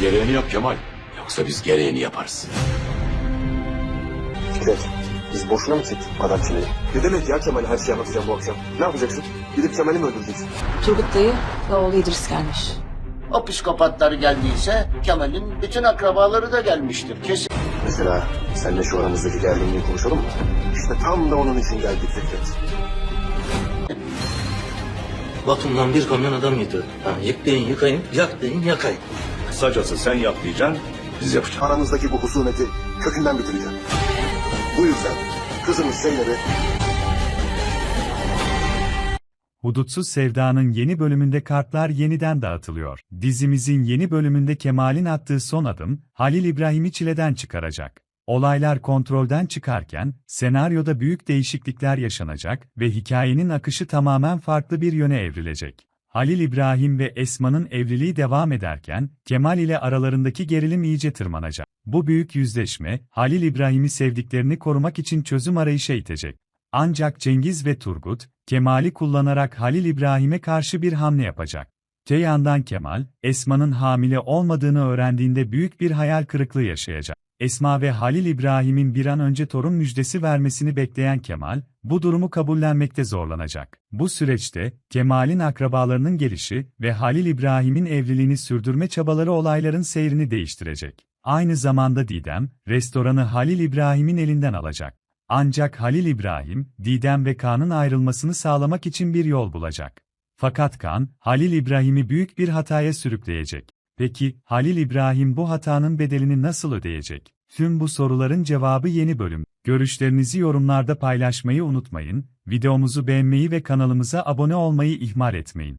Gereğini yap Kemal. Yoksa biz gereğini yaparız. Fikret, biz boşuna mı çektik bu kadar çileyi? Ne demek ya Kemal'e her şeyi anlatacağım bu akşam? Ne yapacaksın? Gidip Kemal'i mi öldüreceksin? Turgut dayı ve oğlu İdris gelmiş. O psikopatlar geldiyse Kemal'in bütün akrabaları da gelmiştir. Kesin. Mesela seninle şu aramızdaki gerginliği konuşalım mı? İşte tam da onun için geldik Fikret. Batum'dan bir kamyon adam getirdim. Ha, yıklayın yıkayın, yak deyin yakayın. Kısacası sen yap diyeceksin, biz yapacağız. Aramızdaki bu husumeti kökünden bitireceğim. Bu yüzden kızımız Zeynep'i Hudutsuz Sevda'nın yeni bölümünde kartlar yeniden dağıtılıyor. Dizimizin yeni bölümünde Kemal'in attığı son adım, Halil İbrahim'i çileden çıkaracak. Olaylar kontrolden çıkarken, senaryoda büyük değişiklikler yaşanacak ve hikayenin akışı tamamen farklı bir yöne evrilecek. Halil İbrahim ve Esma'nın evliliği devam ederken, Kemal ile aralarındaki gerilim iyice tırmanacak. Bu büyük yüzleşme, Halil İbrahim'i sevdiklerini korumak için çözüm arayışa itecek. Ancak Cengiz ve Turgut, Kemal'i kullanarak Halil İbrahim'e karşı bir hamle yapacak. Te yandan Kemal, Esma'nın hamile olmadığını öğrendiğinde büyük bir hayal kırıklığı yaşayacak. Esma ve Halil İbrahim'in bir an önce torun müjdesi vermesini bekleyen Kemal, bu durumu kabullenmekte zorlanacak. Bu süreçte, Kemal'in akrabalarının gelişi ve Halil İbrahim'in evliliğini sürdürme çabaları olayların seyrini değiştirecek. Aynı zamanda Didem, restoranı Halil İbrahim'in elinden alacak. Ancak Halil İbrahim, Didem ve Kaan'ın ayrılmasını sağlamak için bir yol bulacak. Fakat Kaan, Halil İbrahim'i büyük bir hataya sürükleyecek. Peki, Halil İbrahim bu hatanın bedelini nasıl ödeyecek? Tüm bu soruların cevabı yeni bölüm. Görüşlerinizi yorumlarda paylaşmayı unutmayın, videomuzu beğenmeyi ve kanalımıza abone olmayı ihmal etmeyin.